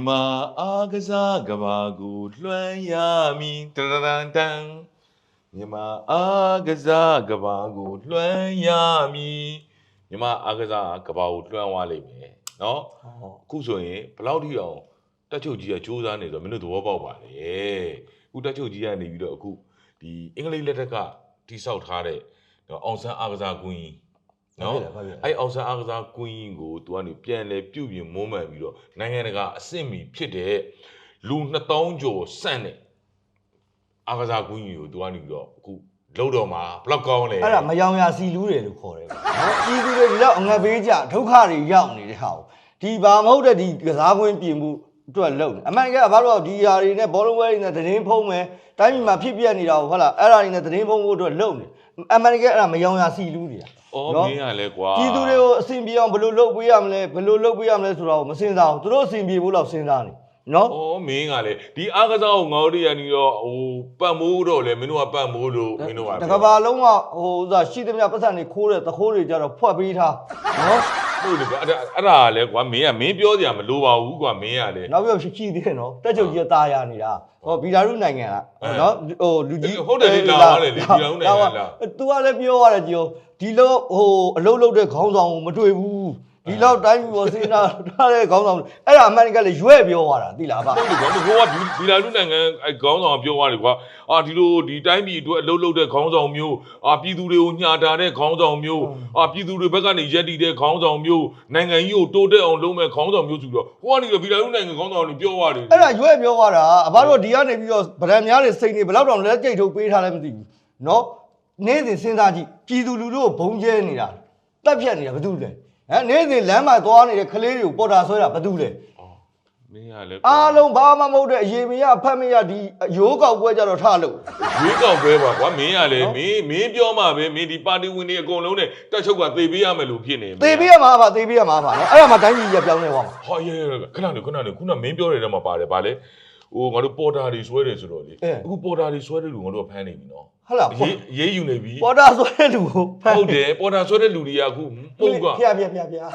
မြမအားကစားကဘာကိုလွှမ်းရမည်တရရန်တန်မြမအားကစားကဘာကိုလွှမ်းရမည်မြမအားကစားကဘာကိုလွှမ်းသွားလိမ့်မယ်နော်အခုဆိုရင်ဘယ်လောက်ထိအောင်တက်ချုပ်ကြီးကစူးစမ်းနေဆိုတော့မင်းတို့သဘောပေါက်ပါလေအခုတက်ချုပ်ကြီးကနေပြီးတော့အခုဒီအင်္ဂလိပ်လက်ထက်ကတိဆောက်ထားတဲ့နော်အောင်ဆန်းအားကစားကွင်းကြီး နော်ဟုတ်တယ်ဟုတ်တယ်အဲ့အောင်ဆန်းအားကစားကွင်းကြီးကိုသူကနေပြန်လဲပြုပြင်မွမ်းမံပြီးတော့နိုင်ငံတကာအဆင့်မီဖြစ်တဲ့လူ2000ကျော်စန့်တဲ့အားကစားကွင်းကြီးကိုသူကနေပြီးတော့အခုလုံးတော်မှာဘလောက်ကောင်းလဲအဲ့ဒါမယောင်ရစီလူးတယ်လို့ခေါ်တယ်ပေါ့နော်ပြည်သူတွေဒီတော့အငတ်ဘေးကြဒုက္ခတွေရောက်နေတဲ့ဟာကိုဒီဘာမဟုတ်တဲ့ဒီကစားကွင်းပြင်မှုအတွက်လုံတယ်အမှန်တကယ်ကဘာလို့လဲဒီຢာတွေနဲ့ဘောလုံးပွဲတွေနဲ့သတင်းဖုံးမယ်တိုင်းပြည်မှာဖြစ်ပြနေတာကိုဟုတ်လားအဲ့ဒါတွေနဲ့သတင်းဖုံးဖို့အတွက်လုံတယ်အမှန်တကယ်အဲ့ဒါမယောင်ရစီလူးတယ် အော်မင်းကလည်းကွာပြည်သူတွေကိုအဆင်ပြေအောင်ဘယ်လိုလုပ်ပေးရမလဲဘယ်လိုလုပ်ပေးရမလဲဆိုတော့မစင်စားဘူးသူတို့အဆင်ပြေဖို့လောက်စဉ်းစားနေနော်။အော်မင်းကလည်းဒီအားကစားကိုငေါတို့ရနေတော့ဟိုပတ်မိုးတော့လေမင်းတို့ကပတ်မိုးလို့မင်းတို့ကတကဘာလုံးကဟိုဥစားရှိသမျှပတ်စံတွေခိုးတဲ့သခိုးတွေကြတော့ဖွက်ပေးထားနော်ဟု တို့လေကွာအဲ့ဒါအဲ့ဒါလည်းကွာမင်းကမင်းပြောစရာမလိုပါဘူးကွာမင်းကလေနောက်ပြောရှိကြည့်သေးတယ်နော်တက်ချုပ်ကြီးတာယာနေတာဟောဗီဒါရုနိုင်ငံကနော်ဟိုလူကြီးဟုတ်တယ်လေလာပါတယ်လေဗီဒါရုနိုင်ငံလာ तू ကလည်းပြောရတယ်ကြီးဟိုဒီလိုဟိုအလုပ်လုပ်တဲ့ခေါင်းဆောင်ကိုမတွေ့ဘူး ဒီလောက်တိုင်းပြည်ပေါ်စဉ်းစားထားတဲ့ခေါင်းဆောင်အဲ့ဒါအမှန်တကယ်လည်းရွဲ့ပြောသွားတာသိလားဗျဟုတ်တယ်ကွာဟိုကဒီလာလူနိုင်ငံအဲခေါင်းဆောင်ကပြောသွားတယ်ကွာအာဒီလိုဒီတိုင်းပြည်အတွက်အလုပ်လုပ်တဲ့ခေါင်းဆောင်မျိုးအာပြည်သူတွေကိုညှာတာတဲ့ခေါင်းဆောင်မျိုးအာပြည်သူတွေဘက်ကနေရက်တည်တဲ့ခေါင်းဆောင်မျိုးနိုင်ငံကြီးကိုတိုးတက်အောင်လုပ်မဲ့ခေါင်းဆောင်မျိုးဆိုတော့ဟိုကနေတော့ဗီလာလူနိုင်ငံခေါင်းဆောင်တွေပြောသွားတယ်အဲ့ဒါရွဲ့ပြောသွားတာအဘတို့ဒီကနေပြီးတော့ဗရန်များတွေစိတ်နေဘယ်လောက်တောင်လက်ကြိတ်ထုတ်ပေးထားလဲမသိဘူးနော်နေ့စဉ်စဉ်းစားကြည့်ပြည်သူလူထုကိုဘုံကျဲနေတာတက်ဖြတ်နေတာဘာလို့လဲ ဟမ်နေ့စဉ်လမ်းမှာသွားနေတဲ့ကလေးတွေကိုပေါ်တာဆွဲတာဘာလို့လဲမင်းကလည်းအားလုံးဘာမှမဟုတ်တဲ့အရေးမရအဖက်မရဒီရိုးကောက်ပွဲကြတော့ထလို့ရွေးကောက်ပွဲပါကွာမင်းကလည်းမင်းမင်းပြောမှပဲမင်းဒီပါတီဝင်တွေအကုန်လုံးနဲ့တက်ချုပ်ကသေပေးရမယ်လို့ဖြစ်နေသေပေးရမှာပါသေပေးရမှာပါနော်အဲ့ဒါမှတိုင်းပြည်ကြီးပြောင်းနေသွားမှာဟောရဲရဲခဏနေခဏနေခုနမင်းပြောတဲ့ထဲမှာပါတယ်ဗာလေဟိုငါတို့ပေါ်တာတွေဆွဲတယ်ဆိုတော့လေအခုပေါ်တာတွေဆွဲတဲ့လူငါတို့ကဖမ်းနေပြီနော် ဟုတ်လားရေးရေးယူနေပြီပေါ်တာဆွဲတဲ့လူကိုဖမ်းဟုတ်တယ်ပေါ်တာဆွဲတဲ့လူတွေကအခုပုတ်ကဖျက်ဖျက်ဖျက်ဖျက်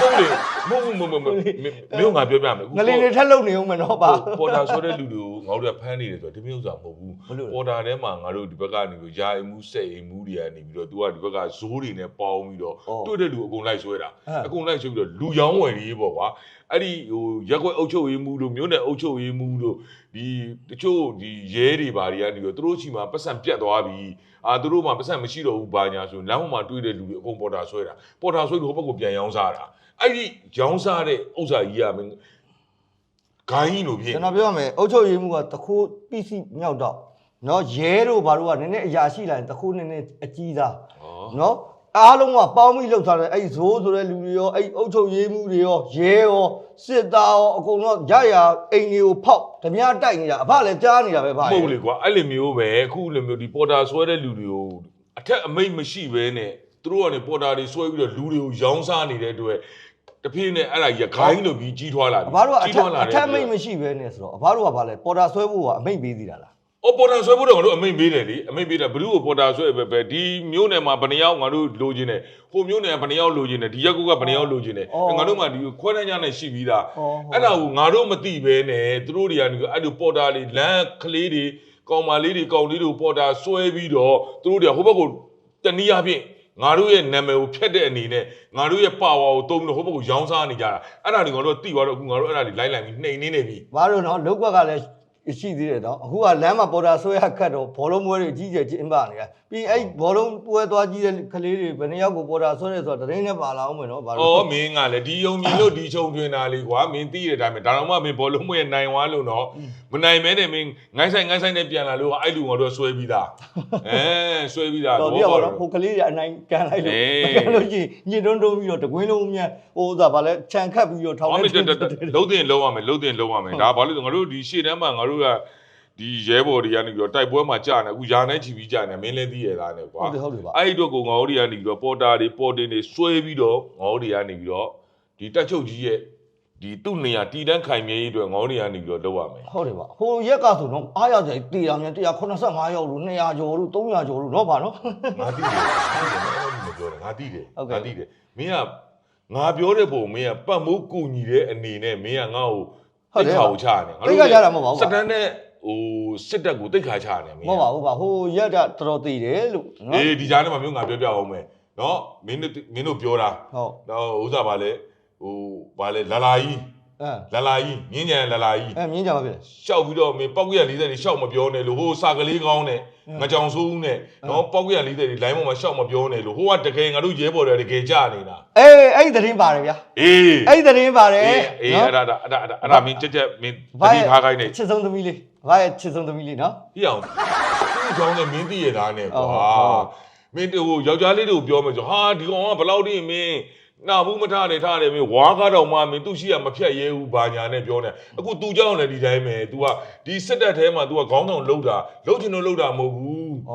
ပုတ်တယ်မဟုတ်ဘူးမဟုတ်ဘူးမင်းငါပြောပြမယ်ငလင်တွေထက်လုံနေအောင်မယ်နော်ပါပေါ်တာဆွဲတဲ့လူတွေကိုငါတို့ကဖမ်းနေတယ်ဆိုတော့ဒီမျိုးဥစ္စာမဟုတ်ဘူးဘလို့လဲပေါ်တာထဲမှာငါတို့ဒီဘက်ကနေပြီးယာအိမ်မှုစက်အိမ်မှုတွေကနေပြီးတော့ तू ကဒီဘက်ကဇိုးတွေနဲ့ပေါင်းပြီးတော့အော်တွေ့တဲ့လူအကုန်လိုက်ဆွဲတာအဲအကုန်လိုက်ဆွဲပြီးတော့လူရောင်းဝယ်ရေးပေါ့ကွာအဲ့ဒီဟိုရက်ွက်အုပ်ချုပ်ရေးမှုတို့မြို့နယ်အုပ်ချုပ်ရေးမှုတို့ဒီတချို့ဒီရဲတွေဘာတွေကနေပြီးတော့သူတို့ချီမှာပတ်စံပြတ်သွားပြီအာသူတို့မှာပတ်စံမရှိတော့ဘူးဘာညာဆိုလမ်းပေါ်မှာတွေ့တဲ့လူတွေအကုန်ပေါ်တာဆွဲတာပေါ်တာဆွဲလို့ဟိုဘက်ကိုပြန်ရောင်းစားတာအဲ့ဒီရောင်းစားတဲ့ဥစ္စာကြီးကမင်းဂိုင်းလို့ဖြစ်ကျွန်တော်ပြောရမယ်အုတ်ချုပ်ရေးမှုကတခိုးပိစီမြောက်တော့နော်ရဲတို့ဘာတို့ကနည်းနည်းအရာရှိလာရင်တခိုးနည်းနည်းအကြီးသားဩနော် အားလုံးကပေါင်းပြီးလှုပ်ထားတယ်အဲ့ဒီဇိုးဆိုတဲ့လူတွေရောအဲ့ဒီအုတ်ချုပ်ရေးမှုတွေရောရဲရောစစ်သားရောအကုန်လုံးရရအိမ်တွေကိုဖောက်ဓမြတိုက်နေတာအဖလည်းကြားနေတာပဲဗျာမဟုတ်လေကွာအဲ့လိုမျိုးပဲအခုလိုမျိုးဒီပေါ်တာဆွဲတဲ့လူတွေကိုအထက်အမိတ်မရှိဘဲနဲ့သူတို့ကနေပေါ်တာတွေဆွဲပြီးတော့လူတွေကိုရောင်းစားနေတဲ့အတွက်တဖြည်းနဲ့အဲ့ဒါကြီးကဂိုင်းလို့ပြီးကြီးထွားလာပြီအဘတို့ကအကြီးထက်ထွားလာအထက်မိတ်မရှိပဲနဲ့ဆိုတော့အဘတို့ကဘာလဲပေါ်တာဆွဲဖို့ကအမိတ်ပေးသေးတာလား အော်ပေါ်တာဆွဲဖို့တော့ငါတို့အမိတ်ပေးတယ်လေအမိတ်ပေးတာဘလူးကိုပေါ်တာဆွဲပဲပဲဒီမျိုးနယ်မှာဘယ်နှယောက်ငါတို့လိုချင်တယ်ဟိုမျိုးနယ်ကဘယ်နှယောက်လိုချင်တယ်ဒီရက်ကုတ်ကဘယ်နှယောက်လိုချင်တယ်ငါတို့မှဒီခွဲတန်းကြနဲ့ရှိပြီးသားအဲ့ဒါကိုငါတို့မသိပဲနဲ့သူတို့တွေကနေအဲ့လိုပေါ်တာလေးလမ်းကလေးတွေကောင်မလေးတွေကောင်လေးတွေပေါ်တာဆွဲပြီးတော့သူတို့တွေဟိုဘက်ကိုတနည်းအားဖြင့်ငါတို့ရဲ့နာမည်ကိုဖျက်တဲ့အနေနဲ့ငါတို့ရဲ့ပါဝါကိုသုံးပြီးတော့ဟိုဘက်ကိုရောင်းစားနေကြတာအဲ့ဒါတွေငါတို့ကသိသွားတော့အခုငါတို့အဲ့ဒါတွေလိုက်လိုက်ပြီးနှိမ်နေနေပြီဘာလို့နော်လောက်ကွက်ကလည်း ရှိသေးတယ်နော်အခုကလမ်းမှာပေါ်တာဆွဲရခတ်တော့ဘောလုံးပွဲတွေအကြီးကျယ်ကျင်းပနေတာပြီးအဲ့ဘောလုံးပွဲသွားကြည့်တဲ့ကလေးတွေဘယ်နှစ်ယောက်ကိုပေါ်တာဆွဲရဲဆိုတော့တရင်နဲ့ပါလာအောင်မယ်နော်ဘာလို့အော်မင်းကလည်းဒီယုံမြင်လို့ဒီချုံထွင်တာလေးကွာမင်းသိတဲ့အတိုင်းပဲဒါတော့မှမင်းဘောလုံးမွေးနိုင်သွားလို့နော်မနိုင်မဲနဲ့မင်းငိုင်းဆိုင်ငိုင်းဆိုင်နဲ့ပြန်လာလို့အဲ့လူငါတို့ဆွဲပြီးသားအဲဆွဲပြီးသားတော့သပြဘောပါပေါက်တော့တော့ဟိုကလေးတွေအနိုင်ကန်လိုက်လို့အေးမကန်လို့ရှိရင်ညစ်တွန်းတွန်းပြီးတော့တကွင်းလုံးမြန်ဟိုဥစားဗာလဲခြံခတ်ပြီးတော့ထောင်ဘာထဲမှတက်တက်လုံးတင်လုံးရမယ်လုံးတင်လုံးရမယ်ဒါဘာလို့လဲဆိုငါတို့ဒီရှေ့တန်းမှာငါတို့ကဒီရဲဘော်တွေကနေပြီးတော့တိုက်ပွဲမှာကြာနေအခုယာနဲ့ချီပြီးကြာနေမင်းလည်းသိရသားနဲ့ကွာဟုတ်တယ်ဟုတ်တယ်ပါအဲ့ဒီတော့ကိုငါတို့တွေကနေပြီးတော့ပေါ်တာတွေပေါ်တင်တွေဆွဲပြီးတော့ငါတို့တွေကနေပြီးတော့ဒီတက်ချုပ်ကြီးရဲ့ဒီသူ့နေရာတီတန်းခိုင်မြဲရေးအတွက်ငါတို့တွေကနေပြီးတော့လုပ်ရမယ်ဟုတ်တယ်ပါဟိုရက်ကဆိုတော့အားရကြတေးအောင်မြန်185ရောက်လို့200ကျော်လို့300ကျော်လို့တော့ပါနော်ငါသိတယ်ဟုတ်တယ်မပြောတယ်ငါသိတယ်ဟုတ်ကဲ့ငါသိတယ်မင်းကငါပြောတဲ့ပုံမင်းကပတ်မိုးကူညီတဲ့အနေနဲ့မင်းကငါ့ကို ဟုတ်တယ်တိတ်ခါကိုချရတယ်တိတ်ခါချတာမဟုတ်ပါဘူးစတန်နဲ့ဟိုစစ်တပ်ကိုတိတ်ခါချရတယ်မင်းမဟုတ်ပါဘူးပါဟိုရက်တာတော်တော်တည်တယ်လို့နော်အေးဒီကြားထဲမှာမျိုးငါပြောပြအောင်မယ်နော်မင်းတို့မင်းတို့ပြောတာဟုတ်နော်ဥစားပါလေဟိုပါလေလာလာကြီးအဲ လာလာကြီးမြင်းကြံလာလာကြီးအဲမြင်းကြပါဖြစ်တယ်ရှောက်ပြီးတော့မင်းပောက်ကြရ40တွေရှောက်မပြောနဲ့လို့ဟိုစာကလေးကောင်းနဲ့ငကြောင်ဆိုးဦးနဲ့နော်ပောက်ကြရ40တွေလိုင်းပေါ်မှာရှောက်မပြောနဲ့လို့ဟိုကတကယ်ငါတို့ရဲဘော်တွေတကယ်ကြနေတာအေးအဲ့ဒီသတင်းပါတယ်ဗျာအေးအဲ့ဒီသတင်းပါတယ်အေးအေးအဲ့ဒါအဲ့ဒါအဲ့ဒါအဲ့ဒါမင်းကြက်ကြက်မင်းတတိထားခိုင်းနေချစ်ဆုံးသမီးလေးဘာရဲ့ချစ်ဆုံးသမီးလေးနော်ပြအောင်သူ့ကြောင့်လည်းမင်းသိရတာနဲ့ကွာဟုတ်ဟုတ်မင်းတို့ယောက်ျားလေးတို့ပြောမယ်ဆိုဟာဒီကောင်ကဘယ်လောက်ထိမင်း နာဘူးမထားနဲ့ထားတယ်မင်းဝါကားတော့မှမင်းသူ့ရှိရမဖြတ်ရဲဘူးဘာညာနဲ့ပြောနေအခု तू ကြောင့်လည်းဒီတိုင်းပဲ तू ကဒီစစ်တပ်ထဲမှာ तू ကခေါင်းဆောင်လှုပ်တာလှုပ်ချင်လို့လှုပ်တာမဟုတ်ဘူး ဩ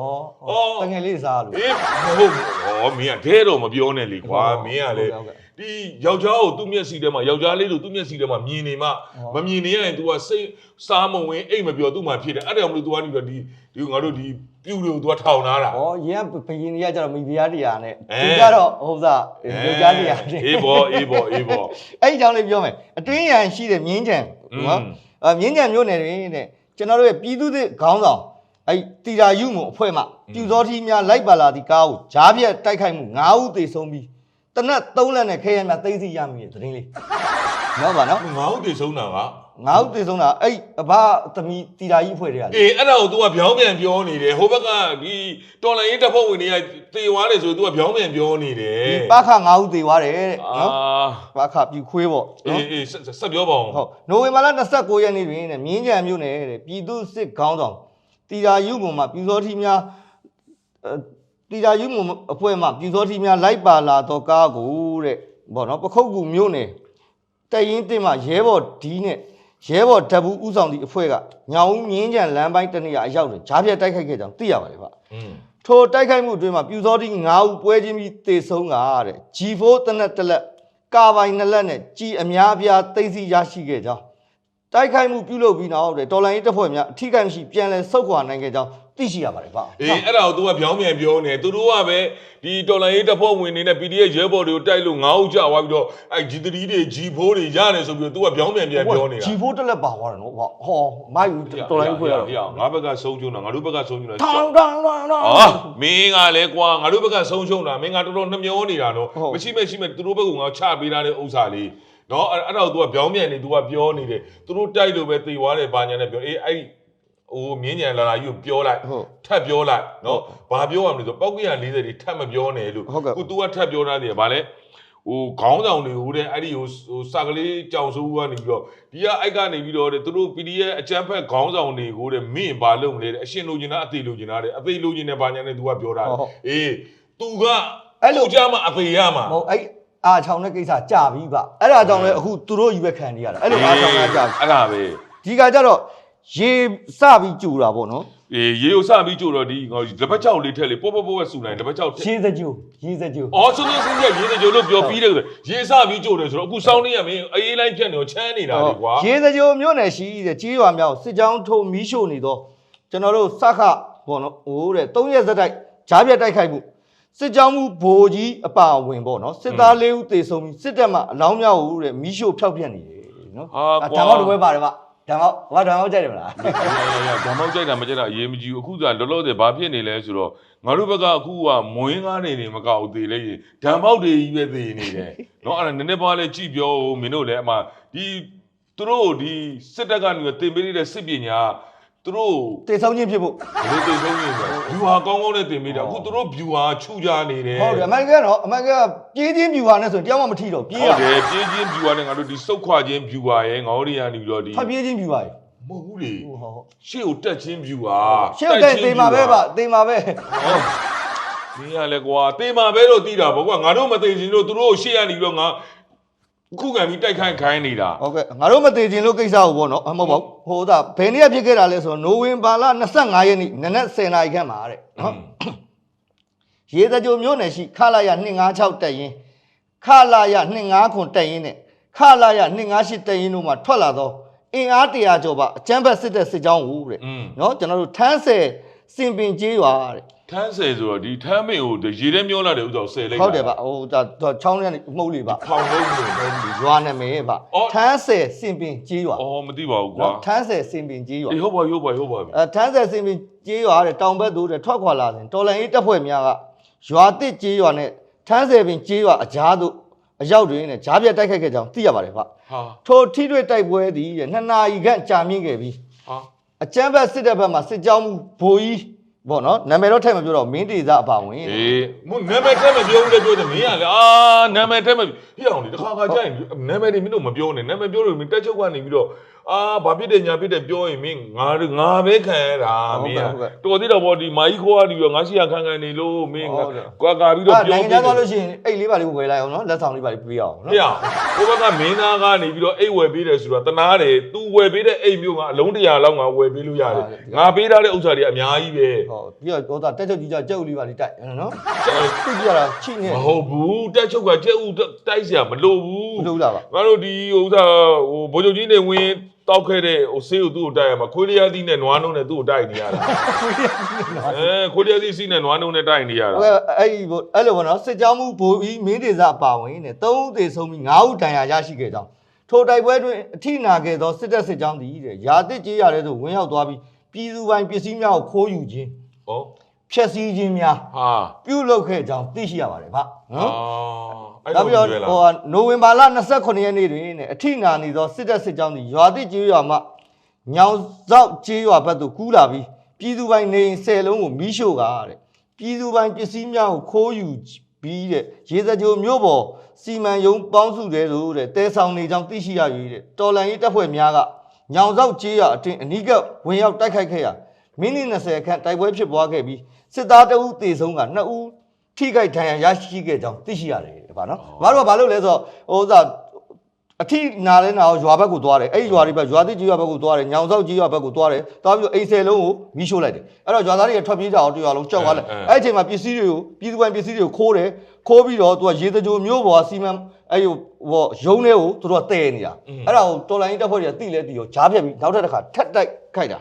အော် တငယ်လေးစားလို့ အေးမဟုတ်ဘူးဩမင်းကဒဲတော့မပြောနဲ့လေကွာမင်းကလေ ဟုတ်ကဲ့ ဒီယောက်ျားကိုသူ့မျက်စိထဲမှာယောက်ျားလေးတို့သူ့မျက်စိထဲမှာမြင်နေမှ ဟုတ် မမြင်နေရရင် तू ကစိတ်စားမဝင်အိတ်မပြောသူ့မှာဖြစ်တယ်အဲ့ဒါကြောင့်မလို့ तू ကနေပြီးတော့ဒီဒီငါတို့ဒီပြူတွေကို तू ကထောင်ထားတာ ဩရန်ဘယင်းတွေကကျတော့မိဖုရားတရားနဲ့ အဲ သူကြတော့ဟုတ်သားယောက်ျားတရားနဲ့ အေးဘောအေးဘောအေးဘော အဲ့ဒီကြောင့်လေးပြောမယ်အတွင်းရန်ရှိတဲ့မြင်းကြံ อืม နော်အမြင်းကြံမျိုးနယ်တွင်တဲ့ကျွန်တော်တို့ရဲ့ပြည်သူ့သစ်ခေါင်းဆောင်အဲ့တီရာယုမုံအဖွဲ့မှပြူစောတိများလိုက်ပါလာသည့်ကားကိုဂျားပြက်တိုက်ခိုက်မှု9ဦးသေဆုံးပြီးတ နက်3လက်နဲ့ခဲရများသိသိရမိတဲ့သတင်းလေးနော်ပါနော်ငါ့ဦးတည်ဆုံးတာက9ဦးသေဆုံးတာအဲ့အဘသမီးတီရာကြီးအဖွဲ့တွေကလေအေးအဲ့ဒါကို तू ကပြောင်းပြန်ပြောနေတယ်ဟိုဘက်ကဒီတော်လိုင်းရေးတပ်ဖွဲ့ဝင်တွေကတေသွားတယ်ဆို तू ကပြောင်းပြန်ပြောနေတယ်ဒီပခ9ဦးသေသွားတယ်တဲ့အာနော်ပခပြူခွေးပေါ့နော်အေးအေးဆက်ဆက်ပြောပါအောင်ဟုတ်နိုဝင်ဘာလ29ရက်နေ့တွင်တဲ့မြင်းကြံမြို့နယ်တဲ့ပြည်သူ့စစ်ခေါင်းဆောင်တီရာယုမုံမှာပြူစောတိများ အဲတီရာယုမုံအဖွဲ့မှပြူစောတိများလိုက်ပါလာတော့ကားကိုတဲ့ဘောနော်ပခုတ်ကူမြို့နယ်တရင်တင်မှာရဲဘော်ဒီနဲ့ရဲဘော်ဓာတ်ဘူးဥဆောင်သည့်အဖွဲ့ကညောင်ဦးမြင်းကြံလမ်းပိုင်းတစ်နေရာအရောက်တွင်ဂျားပြတ်တိုက်ခိုက်ခဲ့ကြောင်းသိရပါတယ်ဗျอืมထိုတိုက်ခိုက်မှုအတွင်းမှာပြူစောတိ9ဦးပွဲချင်းပြီးတေဆုံးကတဲ့ G4 တနက်တစ်လက်ကာပိုင်နှစ်လက်နဲ့ကြီးအများအပြားသိသိရရှိခဲ့ကြောင်းတိုက်ခိုက်မှုပြုလုပ်ပြီးနောက်တဲ့တော်လိုင်းရေးတပ်ဖွဲ့များအထီးကိုက်မရှိပြန်လည်ဆုတ်ခွာနိုင်ခဲ့ကြောင်း သိရှိရပါတယ်ဗျအေးအဲ့ဒါကိုသူကပြောင်းပြန်ပြောနေသူတို့ကပဲဒီတော်လိုင်းရေးတပ်ဖွဲ့ဝင်တွေနဲ့ PDF ရဲဘော်တွေကိုတိုက်လို့ငါးဦးကြာသွားပြီးတော့အဲ G3 တွေ G4 တွေရတယ်ဆိုပြီးတော့သူကပြောင်းပြန်ပြန်ပြောနေတာ G4 တက်လက်ပါသွားတယ်နော်ဗျဟောမိုက်တော်လိုင်းဖွဲ့ရတော့ငါဘက်ကဆုံးချုံတာငါတို့ဘက်ကဆုံးချုံတာထောင်းထောင်းထောင်းထောင်းဟာမင်းကလည်းကွာငါတို့ဘက်ကဆုံးချုံတာမင်းကတော်တော်နှမျောနေတာနော်မရှိမရှိမဲ့သူတို့ဘက်ကငါချပေးတာတဲ့ဥစ္စာလေးနော်အဲ့ဒါကိုသူကပြောင်းပြန်နေသူကပြောနေတယ်သူတို့တိုက်လို့ပဲတေသွားတယ်ဘာညာနဲ့ပြောအေးအဲ့ ဟိုမြင်းညံလာလာကြီးကိုပြောလိုက် ဟုတ် ထပ်ပြောလိုက်နော်ဘာပြောရမလဲဆိုပောက်ကရ40တွေထပ်မပြောနဲ့လို့ ဟုတ်ကဲ့ ခု तू ကထပ်ပြောထားတယ်ဗာလဲဟိုခေါင်းဆောင်တွေဟိုတဲ့အဲ့ဒီဟိုဟိုစာကလေးကြောင်စိုးကနေပြီးတော့ဒီကအိုက်ကနေပြီးတော့တဲ့သူတို့ PDF အကြမ်းဖက်ခေါင်းဆောင်တွေကိုတဲ့မင်းဘာလုပ်မလဲတဲ့အရှင်လိုချင်တာအသေးလိုချင်တာတဲ့အသေးလိုချင်တဲ့ဘာညာနဲ့ तू ကပြောတာ ဟုတ်ဟုတ် အေး तू က အဲ့လို ကြမှာအသေးရမှာ ဟိုအဲ့အာချောင်းတဲ့ကိစ္စကြာပြီဗျအဲ့ဒါကြောင့်လည်းအခုသူတို့ကြီးပဲခံနေရတာအဲ့လိုအာချောင်းကကြာပြီ အဲ့ဒါပဲ ဒီကကြတော့ ရေစပြီးကြူတာပေါ့နော်အေးရေကိုစပြီးကြိုတော့ဒီငါလက်ပတ်ချောက်လေးထက်လေပေါ့ပေါ့ပေါ့ပဲစူနိုင်လက်ပတ်ချောက်ထက်ရေစကြူရေစကြူအော်ဆိုလို့စင်းရရေကြိုလို့ပြောပြီးတယ်ဆိုရေစပြီးကြိုတယ်ဆိုတော့အခုစောင်းနေရမင်းအေးလိုက်ဖြတ်နေတော့ချမ်းနေတာလေကွာရေစကြိုမြို့နယ်ရှိတဲ့ကြီးရွာမြောက်စစ်ကြောင်းထုံမီးရှို့နေတော့ကျွန်တော်တို့စခပေါ့နော်ဟိုတဲ့၃ရက်စတိုက်ဂျားပြတ်တိုက်ခိုက်မှုစစ်ကြောင်းမှုဘိုလ်ကြီးအပါအဝင်ပေါ့နော်စစ်သား၄ဦးသေဆုံးပြီးစစ်တပ်မှအလောင်းမြောက်ဦးတဲ့မီးရှို့ဖျောက်ပြက်နေတယ်နော်ဟာကွာဓာတ်မောက်တစ်ပွဲပါတယ်ဗျ ဓမ္မောက်ဟိုကဓမ္မောက်ကြိုက်တယ်မလားဓမ္မောက်ကြိုက်တာမကြိုက်တာအရေးမကြီးဘူးအခုကလောလောဆယ်ဘာဖြစ်နေလဲဆိုတော့ငါတို့ဘက်ကအခုကမွင်းကားနေနေမကောက်သေးလေဓမ္မောက်တွေကြီးပဲသေးနေတယ်နော်အဲ့ဒါနည်းနည်းပါးလေးကြည့်ပြောဦးမင်းတို့လည်းအမှဒီသူတို့ဒီစစ်တပ်ကနေတင်ပေးတဲ့စစ်ပညာက သူတို့တေဆုံးချင်းဖြစ်ဖို့ဘယ်လိုတင်ဆုံးနေလဲဘျူဟာကောင်းကောင်းနဲ့တင်ပေးတာအခုသူတို့ဘျူဟာခြူကြနေတယ်ဟုတ်တယ်အမေရိကန်တော့အမေရိကန်ပြေးချင်းပြူဟာနဲ့ဆိုရင်တယောက်မှမထိတော့ပြေးဟုရတ်တယ်ပြေးချင်းဘျူဟာနဲ့ငါတို့ဒီစုတ်ခွာချင်းဘျူဟာရဲ့ငေါတွေကနေပြီးတော့ဒီဖပြေးချင်းပြူဟာရေမဟုတ်ဘူးလေဟုတ်ဟုတ်ဟုတ်ရှေ့ကိုတက်ချင်းဘျူဟာရှေ့တဲ့တေးမှာပဲဗျတေးမှာပဲဟုတ်မင်းရလဲကွာတေးမှာပဲလို့တီးတာပေါ့ကွာငါတို့မသိချင်လို့သူတို့ကိုရှေ့ကနေပြီးတော့ငါ ခုခံပြီးတိုက်ခိုက်ခိုင်းနေတာဟုတ်ကဲ့ငါတို့မသေးခြင်းလို့ကိစ္စကိုပေါ့နော်အမဟုတ်ပါဘူးဟိုဒါဘယ်နေ့ဖြစ်ခဲ့တာလဲဆိုတော့နိုဝင်ဘာလ25ရက်နေ့နနက်10နာရီခန့်မှာတဲ့နော်ရေစကြိုမြို့နယ်ရှိခလာရ256တက်ရင်ခလာရ25ခွန်တက်ရင်နဲ့ခလာရ258တက်ရင်တို့မှာထွက်လာတော့အင်အား100ကျော်ပါအကျန်းဖက်စစ်တဲ့စစ်ကြောင်းကိုတဲ့อืมနော်ကျွန်တော်တို့ထန်းဆယ်စင်ပင်ကျေးရွာတဲ့ ထမ်းဆယ်ဆိုတော့ဒီထမ်းမင်ကိုဒီရေထဲမျောလာတဲ့ဥစ္စာကိုဆယ်လိုက်ဟုတ်တယ်ဗျဟိုဒါဒါချောင်းထဲကနေမှုတ်လေးဗျဖောင်လုံးနေရွာနာမည်ဗျအော်ထန်းဆယ်စင်ပင်ကြီးရွာအော်မသိပါဘူးကွာနော်ထန်းဆယ်စင်ပင်ကြီးရွာအေးဟုတ်ပါပြီဟုတ်ပါပြီဟုတ်ပါပြီအဲထန်းဆယ်စင်ပင်ကြီးရွာတဲ့တောင်ဘက်သို့တဲ့ထွက်ခွာလာစဉ်တော်လန်ရေးတပ်ဖွဲ့များကရွာတစ်ကြီးရွာနဲ့ထန်းဆယ်ပင်ကြီးရွာအကြားသို့အရောက်တွင်နဲ့ကြားပြတ်တိုက်ခိုက်ခဲ့ကြောင်းသိရပါတယ်ဗျဟာထိုထိတွေ့တိုက်ပွဲသည်တဲ့နှစ်နာရီခန့်ကြာမြင့်ခဲ့ပြီးဟာအကြမ်းဖက်စစ်တပ်ဘက်မှစစ်ကြောင်းမှုဘိုးကြီး ပေါ့နော်နာမည်တော့ထည့်မပြောတော့မင်းတေစာအပါဝင်အေးမနာမည်တက်မပြောဘူးလေပြောတယ်မင်းကလေအာနာမည်တက်မဟိအောင်လေတခါခါကြရင်နာမည်တွေမင်းတို့မပြောနဲ့နာမည်ပြောလို့မင်းတက်ချုပ်ကနေပြီးတော့ အာဘာဖြစ်တယ်ညာဖြစ်တယ်ပြောရင်မင်းငါငါပဲခံရတာမင်းတော်သေးတော့ဗောဒီမာကြီးခေါ်ရပြီးတော့ငါရှိရခံခံနေလို့မင်းကွာကာပြီးတော့ပြောပြီးတော့လို့ရှိရင်အိတ်လေးပါလေးကိုဝယ်လိုက်အောင်နော်လက်ဆောင်လေးပါလေးပေးအောင်နော်ပြကိုဘကမင်းသားကနေပြီးတော့အိတ်ဝယ်ပေးတယ်ဆိုတော့တနာတယ်သူဝယ်ပေးတဲ့အိတ်မျိုးကအလုံးတရာလောက်ငါဝယ်ပေးလို့ရတယ်ငါပေးထားတဲ့ဥစ္စာတွေအများကြီးပဲဟုတ်ပြီးတော့ဟောတာတက်ချုပ်ကြီးကြကြက်ဥလေးပါလေးတိုက်နော်သူကြတာချိနေမဟုတ်ဘူးတက်ချုပ်ကကြက်ဥတိုက်စရာမလိုဘူးမလိုဘူးလားဗျငါတို့ဒီဥစ္စာဟိုဘိုးချုပ်ကြီးနေဝင် တောက်ခဲ့တဲ့ဟိုဆေးကိုသူ့ကိုတိုက်ရမှာခွေးလျားသီးနဲ့နွားနှုံးနဲ့သူ့ကိုတိုက်နေရတာအဲခွေးလျားသီးစီးနဲ့နွားနှုံးနဲ့တိုက်နေရတာဟိုအဲ့ဒီအဲ့လိုပေါ့နော်စစ်ကြောင်းမှုဘိုးကြီးမင်းတေစာအပါဝင်နဲ့၃ဦးသေဆုံးပြီး၅ဦးဒဏ်ရာရရှိခဲ့ကြောင်းထိုတိုက်ပွဲတွင်အထိနာခဲ့သောစစ်တပ်စစ်ကြောင်းသည်တဲ့ရာတစ်ကြီးရတဲ့သို့ဝင်ရောက်သွားပြီးပြည်သူပိုင်ပစ္စည်းများကိုခိုးယူခြင်းဟောဖျက်ဆီးခြင်းများဟာပြုလုပ်ခဲ့ကြောင်းသိရှိရပါတယ်ဗျအာနော်အဲ့ နောက်တော့ပြီးပြောတော့လားဟိုနိုဝင်ဘာလ29ရက်နေ့တွင်နဲ့အထိနာနေသောစစ်တပ်စစ်ကြောင်းသည်ရွာတိကျေးရွာမှညောင်စောက်ကျေးရွာဘက်သို့ကူးလာပြီးပြည်သူပိုင်နေအိမ်၁၀လုံးကိုမီးရှို့ကားတဲ့ပြည်သူပိုင်ပစ္စည်းများကိုခိုးယူပြီးတဲ့ရေစကြိုမြို့ပေါ်စီမံယုံပေါင်းစုတဲ့လို့တဲ့တဲဆောင်နေကြောင်းသိရှိရ၍တဲ့တော်လန်ရေးတပ်ဖွဲ့များကညောင်စောက်ကျေးရွာအတွင်းအနီးကပ်ဝင်ရောက်တိုက်ခိုက်ခဲ့ရာမိနစ်20ခန့်တိုက်ပွဲဖြစ်ပွားခဲ့ပြီးစစ်သားတအုပ်သေဆုံးက2ဦးထိခိုက်ဒဏ်ရာရရှိခဲ့ကြောင်းသိရှိရတယ် တဲ့ဗျာနော်။ဘာလို့ဘာလို့လဲဆိုတော့ဟိုဥစားအထိနာလဲနာကိုရွာဘက်ကိုသွားတယ်အဲ့ဒီရွာတွေဘက်ရွာတိကြီးရွာဘက်ကိုသွားတယ်ညောင်စောက်ကြီးရွာဘက်ကိုသွားတယ်သွားပြီးတော့အိမ်ဆယ်လုံးကိုမီးရှို့လိုက်တယ်အဲ့တော့ရွာသားတွေကထွက်ပြေးကြအောင်တရွာလုံးကြောက်သွားလိုက်အဲ့ဒီအချိန်မှာပစ္စည်းတွေကိုပြည်သူပိုင်ပစ္စည်းတွေကိုခိုးတယ်ခိုးပြီးတော့သူကရေစကြိုမျိုးပေါ်ကစီမံအဲ့ဒီဟိုရုံးထဲကိုသူတို့ကတည်နေတာအဲ့ဒါကိုတော်လိုင်းတပ်ဖွဲ့တွေကတိလဲတိရောဂျားဖြတ်ပြီးနောက်ထပ်တစ်ခါထက်တိုက်ခိုက်တာ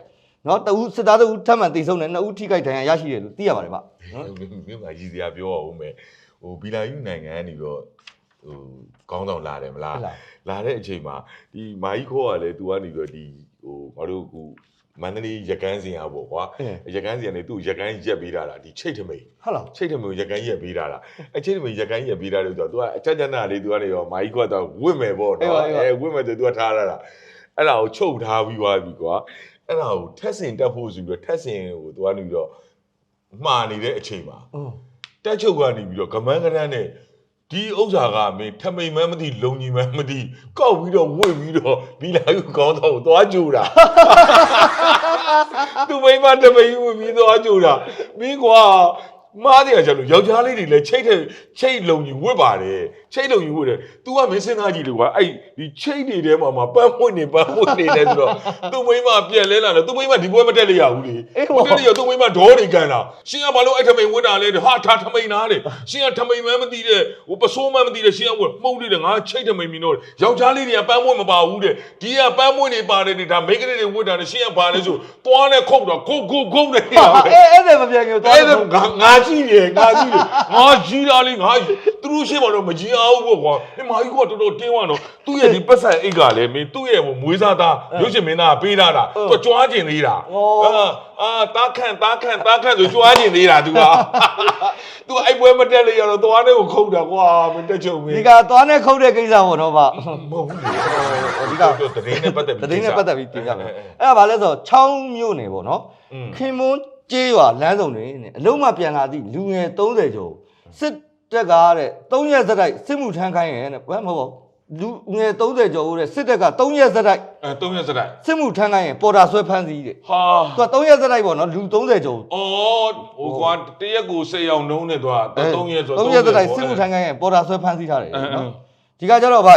နော်တဦးစစ်သားတဦးထပ်မံတိတ်ဆုံးတယ်နှစ်ဦးထိခိုက်ဒဏ်ရာရရှိတယ်လို့သိရပါတယ်ဗျမင်းမရည်စရာပြောအောင်မယ် ဟိုဘီလာယူနိုင်ငံကနေပြီးတော့ဟိုကောင်းဆောင်လာတယ်မလား ဟုတ်လား လာတဲ့အချိန်မှာဒီမာကြီးခေါ်ကလည်း तू ကနေပြီးတော့ဒီဟိုငါတို့ကူမန္တလေးရကန်းစင်အားပေါ့ကွာ အင်း ရကန်းစင်ကနေသူ့ရကန်းရက်ပေးတာလားဒီချိတ်ထမိန် ဟုတ်လား ချိတ်ထမိန်ရကန်းရက်ပေးတာလားအချိတ်ထမိန်ရကန်းရက်ပေးတာလို့ဆိုတော့ तू ကအချက်ချနာလေး तू ကနေရောမာကြီးခေါ်တော့ဝင့်မယ်ပေါ့နော်အဲဝင့်မယ်ဆို तू ကထားလာတာအဲ့ဒါကိုချုပ်ထားပြီးသွားပြီကွာအဲ့ဒါကိုထက်စင်တက်ဖို့ဆိုပြီးတော့ထက်စင်ကို तू ကနေပြီးတော့မှားနေတဲ့အချိန်မှာ อืม တက်ချုပ်ကနေပြီးတော့ကမန်းကရန်းနဲ့ဒီဥစ္စာကမင်းထမိန်မန်းမသိလုံကြီးမန်းမသိကောက်ပြီးတော့ဝင့်ပြီးတော့ဘီလာယူကောင်းတော့သွားကြူတာသူမိမထမိန်ဝင့်ပြီးသွားကြူတာမင်းကွာ မားတယ်ကျလို့ယောက်ျားလေးတွေလည်းချိတ်တဲ့ချိတ်လုံကြီးဝတ်ပါတယ်ချိတ်လုံကြီးဝတ်တယ် तू ကမင်းစဉ်းစားကြည့်လေကွာအဲ့ဒီချိတ်တွေထဲမှာမှာပန်းပွင့်နေပန်းပွင့်နေတယ်ဆိုတော့သူမိမပြန်လဲလာတယ်သူမိမဒီပွဲမတက်လေရဘူးလေအေးမဟောတက်လေရသူမိမဒေါ်တွေကန်တာရှင်ကဘာလို့အဲ့ထမိန်ဝတ်တာလဲဟာထားထမိန်နားလေရှင်ကထမိန်မန်းမသိတဲ့ဟိုပစိုးမန်းမသိတဲ့ရှင်ကဝတ်မှုတ်နေတယ်ငါချိတ်ထမိန်မင်းတော့ယောက်ျားလေးတွေကပန်းပွင့်မပါဘူးတဲ့ဒီကပန်းပွင့်နေပါတယ်တဲ့ဒါမိန်းကလေးတွေဝတ်တာနဲ့ရှင်ကဘာလဲဆိုသွားနဲ့ခုတ်တော့ဂုတ်ဂုတ်ဂုတ်နေရဟာပဲအဲ့အဲ့ဒါမပြန်ခင်သွားအဲ့ဒါငါငါကြည့်တယ်ငါကြည့်တယ်ငါကြီးတာလေးငါသူတို့ရှင်းမှာတော့မကြီးအောင်ပေါ့ကွာဒီမာကြီးကတော်တော်တင်းသွားတော့သူ့ရဲ့ဒီပတ်စံအိတ်ကလည်းမင်းသူ့ရဲ့မွေးစားသားရုပ်ရှင်မင်းသားပေးထားတာသူကြွားကျင်သေးတာအာအာတားခန့်တားခန့်တားခန့်ဆိုကြွားကျင်သေးတာ तू က तू အဲ့ပွဲမတက်လေရတော့သွားနေကိုခုတ်တာကွာမတက်ချုံမင်းဒီကသွားနဲ့ခုတ်တဲ့ကိစ္စပေါ့နော်ဗျမဟုတ်ဘူးဒီကတရင်နဲ့ပတ်သက်ပြီးတတိနဲ့ပတ်သက်ပြီးပြင်ကြမယ်အဲ့ဒါဘာလဲဆိုတော့ချောင်းမြို့နယ်ပေါ့နော်ခင်မွန်း ကျေးရွာလမ်းဆောင်တွေနဲ့အလုံးမပြန်လာသည့်လူငယ်30ကျော်စစ်တပ်ကတဲ့3ရက်စတိုက်စစ်မှုထမ်းခိုင်းရဲတဲ့ဘယ်မဟုတ်ပါဘူးလူငယ်30ကျော်ဦးတဲ့စစ်တပ်က3ရက်စတိုက်အဲ3ရက်စတိုက်စစ်မှုထမ်းခိုင်းရင်ပေါ်တာဆွဲဖမ်းစီးတဲ့ဟာသူက3ရက်စတိုက်ပေါ့နော်လူ30ကျော်အော်ဟိုကွာတရက်ကို10ရောက်နှုံးနေသွား3ရက်ဆို3ရက်စတိုက်စစ်မှုထမ်းခိုင်းရင်ပေါ်တာဆွဲဖမ်းစီးထားတယ်အဲနော်ဒီကကြတော့ဗျာ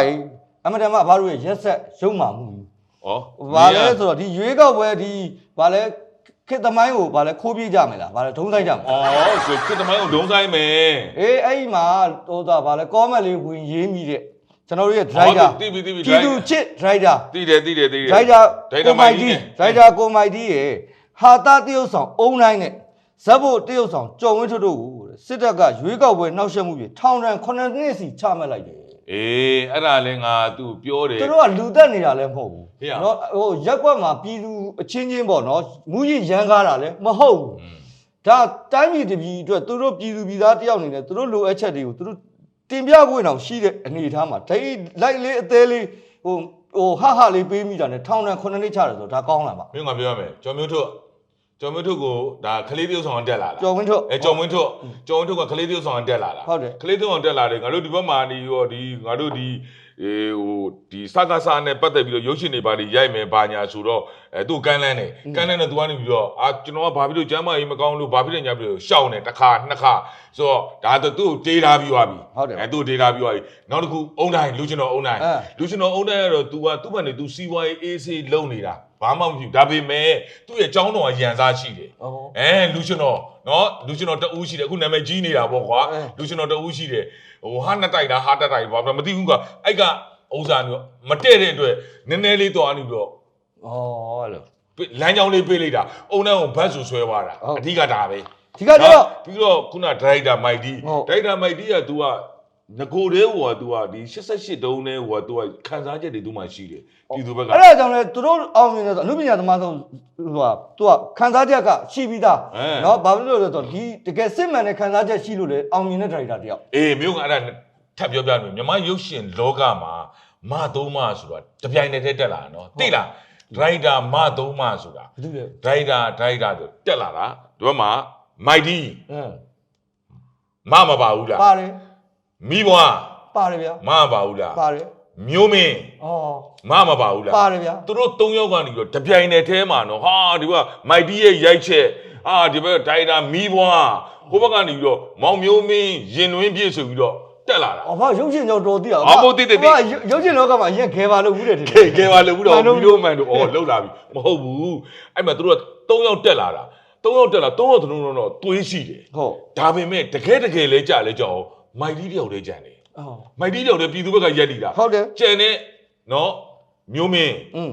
အမတန်မှဘာလို့ရရက်ဆက်ရုံမှမှုဩဘာလဲဆိုတော့ဒီရွေးကောက်ပွဲဒီဘာလဲ ခေတ်သမိုင်းကိုဘာလဲခိုးပြေးကြမယ်လားဘာလဲဒုံးဆိုင်ကြမယ်ဩဆိုခေတ္တမိုင်းကိုဒုံဆိုင်မယ်အေးအဲ့ဒီမှာဟိုသာဘာလဲကောမက်လေးဝင်ရေးမိတဲ့ကျွန်တော်တို့ရဲ့ driver တိပြီတိပြီပြည်သူချစ် driver တိတယ်တိတယ်တိတယ် driver driver ကိုမိုက်ဒီမိုက်ကြီး driver ကိုမိုက်ဒီရဲ့ဟာတာတရုတ်ဆောင်အုံတိုင်းနဲ့ဇက်ဖို့တရုတ်ဆောင်ကြော်ဝင်းထွတ်တို့ကိုတဲ့စစ်တပ်ကရွေးကောက်ပွဲနှောက်ယှက်မှုဖြင့်ထောင်ဒဏ်9နှစ်စီချမှတ်လိုက်တယ် အေးအဲ့ဒါလဲငါသူ့ပြောတယ် သူတို့ကလူတက်နေတာလည်းမဟုတ်ဘူးဖေရ နော်ဟိုရက်ကွက်မှာပြည်သူအချင်းချင်းပေါ့နော်မူးယစ်ရန်ကားတာလည်းမဟုတ်ဘူးอืมဒါတိုင်းပြည်တစ်ပြည်အတွက်သူတို့ပြည်သူပြည်သားတယောက်အနေနဲ့သူတို့လိုအပ်ချက်တွေကိုသူတို့တင်ပြဖို့တောင်ရှိတဲ့အနေအထားမှာဒိတ်လိုက်လေးအသေးလေးဟိုဟိုဟဟလေးပေးမိတာနဲ့ထောင်နဲ့9နှစ်ချရတယ်ဆိုတော့ဒါကောင်းလာပါ မင်းကငါပြောရမယ်ကျော်မျိုးထုတ် ကျော်မျိုးထုတ်ကိုဒါခလေးတယောက်ဆောင်တက်လာတာကျော်ဝင်းထွတ်အဲကျော်မင်းထုတ်ကျော်မင်းထုတ်ကခလေးတယောက်ဆောင်တက်လာတာဟုတ်တယ်ခလေးတယောက်ဆောင်တက်လာတယ်ငါတို့ဒီဘက်မှာဒီရောဒီငါတို့ဒီအေးဟိုဒီစကားစားနဲ့ပတ်သက်ပြီးတော့ရုပ်ရှင်တွေပါတွေရိုက်မယ်ဘာညာဆိုတော့အဲသူ့ကန်းလန်းတယ်ကန်းလန်းနဲ့သူကနေပြီးတော့အာကျွန်တော်ကဘာဖြစ်လို့ကျမ်းမာရေးမကောင်းလို့ဘာဖြစ်လဲညာပြီးတော့ရှောင်းတယ်တစ်ခါနှစ်ခါဆိုတော့ဒါသူ့ကိုတေးထားပြီးသွားပြီဟုတ်တယ်အဲသူ့ကိုတေးထားပြီးသွားပြီနောက်တစ်ခုအုံတိုင်းလူကျွန်တော်အုံတိုင်းအဲလူကျွန်တော်အုံတိုင်းကတော့ तू ကသူ့ဘက်နေ तू စီးပွားရေးအေးဆေးလုံနေတာ ဘာမှမဖြစ်ဘူးဒါပေမဲ့သူ့ရဲ့ចောင်းတော်ကရန်စားရှိတယ်ဩအဲလူကျွန်တော်နော်လူကျွန်တော်တအူးရှိတယ်အခုနာမည်ကြီးနေတာပေါ့ကွာအဲလူကျွန်တော်တအူးရှိတယ်ဟိုဟာနှစ်တိုက်တာဟာတက်တိုက်ဘာမှမသိဘူးကအဲ့ကဥစ္စာမျိုးမတည့်တဲ့အတွက်နည်းနည်းလေးတော့အနိပြီးတော့ဩလို့လမ်းကြောင်းလေးပေးလိုက်တာအုံနဲ့ကိုဘတ်ဆူဆွဲသွားတာဟုတ်အဓိကဒါပဲဒီကကျတော့ပြီးတော့ခုနဒရိုက်တာမိုက်ဒီဟုတ်ဒရိုက်တာမိုက်ဒီက तू က ငကိုတဲ့ဟိုကသူကဒီ88တုံးနဲ့ဟိုကသူကခန်းစားချက်တွေသူမှရှိတယ်ပြည်သူဘက်ကအဲ့ဒါကြောင့်လဲသူတို့အောင်မြင်တယ်ဆိုအမှုပညာသမားဆုံးဟိုကသူကခန်းစားချက်ကရှိပြီးသားเนาะဘာဖြစ်လို့လဲဆိုတော့ဒီတကယ်စစ်မှန်တဲ့ခန်းစားချက်ရှိလို့လေအောင်မြင်တဲ့ဒါရိုက်တာတယောက်အေးမျိုးကအဲ့ဒါထပ်ပြောပြမယ်မြမရုပ်ရှင်လောကမှာမသုံးမဆိုတာတပြိုင်တည်းတက်လာနော်သိလားဒရိုက်တာမသုံးမဆိုတာဒရိုက်တာဒရိုက်တာဆိုတက်လာတာဒီဘက်မှာမိုက်ဒီမမပါဘူးလားပါတယ် မိဘွားပါတယ်ဗျာမမပါဘူးလားပါတယ်မျိုးမင်းဩမမပါဘူးလားပါတယ်ဗျာသူတို့၃ယောက်ကနေပြီးတော့တပြိုင်တည်းထဲမှာနော်ဟာဒီဘက်မိုက်ဒီရဲ့ရိုက်ချက်အာဒီဘက်ဒရိုက်တာမိဘွားဟိုဘက်ကနေပြီးတော့မောင်မျိုးမင်းရင်တွင်းပြည့်ဆိုပြီးတော့တက်လာတာ။အော်ဘာရုပ်ရှင်ကြောင့်တော်သိတာအော်ဟုတ်သိသိသိဟိုကရုပ်ရှင်လောကမှာအရင်ခဲပါလို့ဦးတယ်ထင်ကဲကဲပါလို့ဘူးတော့ဗီဒီယိုမန်တို့အော်လောက်လာပြီမဟုတ်ဘူးအဲ့မှာသူတို့က၃ယောက်တက်လာတာ၃ယောက်တက်လာ၃ယောက်သလုံးတော့တွေးရှိတယ်ဟုတ်ဒါပေမဲ့တကယ်တကယ်လဲကြလဲကြောက် မိုက်ဒီတယောက်တည်းကြံတယ် အော် မိုက်ဒီတယောက်တည်းပြည်သူဘက်ကရက်တည်တာ ဟုတ်တယ် ကြံတဲ့နော်မျိုးမင်း อืม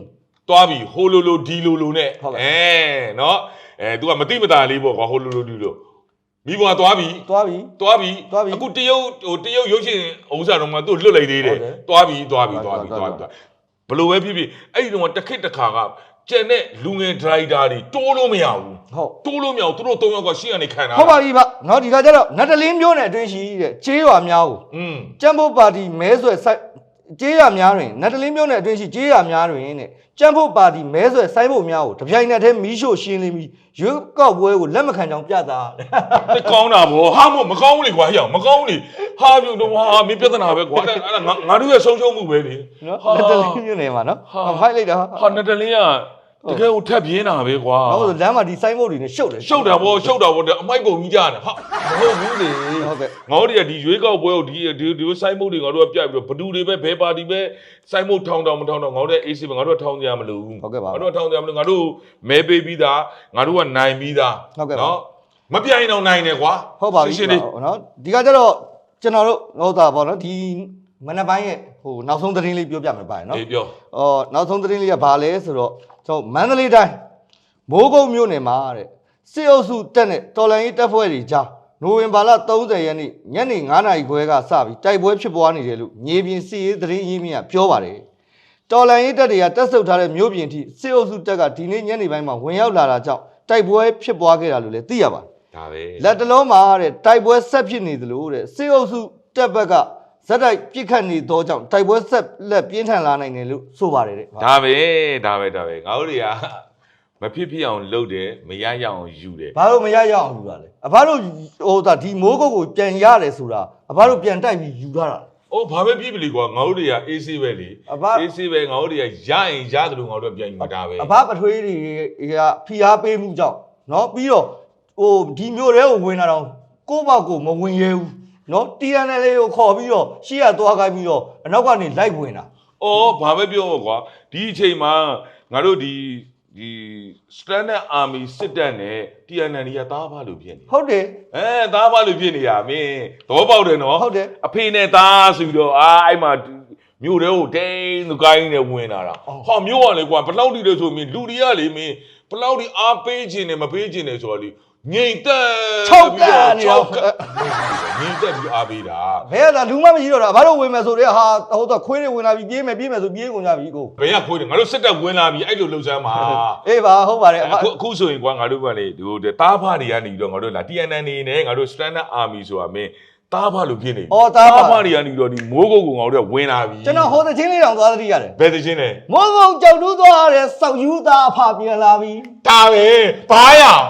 သွားပြီဟိုလိုလိုဒီလိုလိုနဲ့ ဟုတ်ကဲ့ အဲနော်အဲ तू ကမတိမတာလေးပေါ့ကွာဟိုလိုလိုဒီလိုမိဘွားသွားပြီ သွားပြီ သွားပြီ သွားပြီ အခုတရုတ်ဟိုတရုတ်ရုပ်ရှင်ဥစ္စာတော့မှသူ့လွတ်လိုက်သေးတယ် ဟုတ်တယ် သွားပြီသွားပြီ သွား သွားပြီ သွား သွားပြီ သွား ဘလို့ပဲဖြစ်ဖြစ်အဲ့ဒီတော့တစ်ခစ်တစ်ခါက ကျန်တဲ့လူငယ်ဒရိုက်တာတွေတိုးလို့မရဘူးဟုတ်တိုးလို့မရဘူးသူတို့၃ယောက်ကရှေ့ကနေခံတာဟုတ်ပါပြီဗျငါဒီကကြတော့နတ်တလင်းမျိုးနဲ့အတွင်းရှိတဲ့ကျေးရွာများကိုอืมကျမ်းဖို့ပါတီမဲဆွဲဆိုင်ကျေးရွာများတွင်နတ်တလင်းမျိုးနဲ့အတွင်းရှိကျေးရွာများတွင်တဲ့ကျမ်းဖို့ပါတီမဲဆွဲဆိုင်ဖို့များကိုတပြိုင်နက်တည်းမီးရှို့ရှင်းလင်းပြီးရွေးကောက်ပွဲကိုလက်မခံကြောင်းပြသတယ်ကောင်းတာဗောဟာမို့မကောင်းဘူးလေကွာဟိအောင်မကောင်းဘူးလေဟာပြုတ်တော့ဟာမင်းပြဿနာပဲကွာအဲ့ဒါငါတို့ရဲ့ဆုံးရှုံးမှုပဲလေဟာနတ်တလင်းမျိုးနဲ့မှာနော်ဟာဖိုက်လိုက်တာဟာနတ်တလင်းက တကယ်ကိုထပ်ပြင်းတာပဲကွာဟုတ်ဆိုလမ်းမှာဒီစိုင်းမုတ်တွေနဲ့ရှုပ်တယ်ရှုပ်တာဗောရှုပ်တာဗောအမိုက်ပုံကြီးကြတယ်ဟာမဟုတ်ဘူးလေဟုတ်ကဲ့ငါတို့တွေကဒီရွေးကောက်ပွဲကိုဒီဒီဒီစိုင်းမုတ်တွေငါတို့ကပြပြီးတော့ဘဒူတွေပဲဘဲပါတီပဲစိုင်းမုတ်ထောင်းတောင်မထောင်းတော့ငါတို့ရဲ့ AC ပဲငါတို့ကထောင်းကြရမလို့ဟုတ်ကဲ့ပါငါတို့ကထောင်းကြရမလို့ငါတို့မဲပေးပြီးသားငါတို့ကနိုင်ပြီးသားဟုတ်ကဲ့ပါနော်မပြိုင်တော့နိုင်တယ်ကွာဟုတ်ပါပြီရှင်းရှင်းလေးဟုတ်နော်ဒီကကြတော့ကျွန်တော်တို့ဟောတာပေါ့နော်ဒီ မနက်ပိုင်းရဲ့ဟိုနောက်ဆုံးသတင်းလေးပြောပြမယ်ပါရနော်အေးပြောအော်နောက်ဆုံးသတင်းလေးကဘာလဲဆိုတော့ကျွန်တော်မန္တလေးတိုင်းမိုးကုတ်မြို့နယ်မှာတဲ့စစ်အုပ်စုတက်နဲ့တော်လန်ရေးတပ်ဖွဲ့တွေကြားနိုဝင်ဘာလ30ရက်နေ့ညနေ9နာရီခွဲကစပြီးတိုက်ပွဲဖြစ်ပွားနေတယ်လို့မြေပြင်စစ်ရေးသတင်းရင်းမြစ်ကပြောပါတယ်တော်လန်ရေးတပ်တွေကတက်ဆုပ်ထားတဲ့မြို့ပြင်ထိစစ်အုပ်စုတက်ကဒီနေ့ညနေပိုင်းမှာဝင်ရောက်လာတာကြောင့်တိုက်ပွဲဖြစ်ပွားခဲ့တာလို့လည်းသိရပါတယ်ဒါပဲလက်တလုံးမှာတဲ့တိုက်ပွဲဆက်ဖြစ်နေသလိုတဲ့စေအုပ်စုတက်ဘက်က ဇက်တိုက်ပြစ်ခတ်နေသောကြောင့်တိုက်ပွဲဆက်လက်ပြင်းထန်လာနိုင်တယ်လို့ဆိုပါတယ်တဲ့ ဒါပဲဒါပဲဒါပဲငါတို့တွေကမဖြစ်ဖြစ်အောင်လုပ်တယ်မရရအောင်ယူတယ် ဘာလို့မရရအောင်ယူတာလဲအဘတို့ဟိုဒါဒီမိုးကုတ်ကိုပြန်ရတယ်ဆိုတာအဘတို့ပြန်တိုက်ပြီးယူထားတာ ။အိုးဘာပဲဖြစ်ပြီလေကွာငါတို့တွေက AC ပဲလေ အဘ AC ပဲငါတို့တွေကရရင်ရတယ်လို့ငါတို့ကပြန်ယူမှာဒါပဲ အဘပထွေးတွေကဖိအားပေးမှုကြောင့်เนาะပြီးတော့ဟိုဒီမျိုးတွေကိုဝင်လာတော့ကိုယ့်ဘောက်ကိုမဝင်ရဲဘူး နော် TNL ကိုခေါ်ပြီးတော့ရှေ့ကသွားခိုင်းပြီးတော့အနောက်ကနေလိုက်ဝင်တာအော်ဘာပဲပြောကွာဒီအချိန်မှာငါတို့ဒီဒီ standard army စစ်တပ်နဲ့ TNN ကြီးကသားဖလို့ဖြစ်နေဟုတ်တယ်အဲသားဖလို့ဖြစ်နေရမင်းသဘောပေါက်တယ်နော်ဟုတ်တယ်အဖေနဲ့သားဆိုပြီးတော့အာအဲ့မှာမြို့တဲကိုဒိန်းသူကိုင်းနဲ့ဝင်လာတာဟောမြို့ကလေကွာဘလောက်တိလဲဆိုမင်းလူတွေကလေမင်းဘလောက်တိအားပေးခြင်းနဲ့မပေးခြင်းနဲ့ဆိုတော့လေ ငိမ့်သက်ခြောက်တက်နေတော့ငိမ့်သက်ပြီးအားပေးတာဘယ်ကသာလူမမရှိတော့တာဘာလို့ဝင်မယ်ဆိုတော့ဟာဟိုတော့ခွေးတွေဝင်လာပြီးပြေးမယ်ပြေးမယ်ဆိုပြေးကုန်ကြပြီကိုဘယ်ကခွေးတယ်ငါတို့စစ်တပ်ဝင်လာပြီအဲ့လိုလှုပ်ရှားမှာအေးပါဟုတ်ပါတယ်အမအခုအခုဆိုရင်ကွာငါတို့ကလေဒီဟိုတားဖတွေကနေပြီးတော့ငါတို့လာ TNN နေနဲ့ငါတို့ Standard Army ဆိုတာမင်းတားဖလို့ဖြစ်နေပြီအော်တားဖဖတွေကနေပြီးတော့ဒီမိုးကုတ်ကငါတို့ကဝင်လာပြီကျွန်တော်ဟိုသချင်းလေးတောင်သွားသတိရတယ်ဘယ်သချင်းလဲမိုးကုံကြောက်တူးသွားတဲ့စောက်ယူသားအဖပြန်လာပြီဒါပဲဘာရအောင်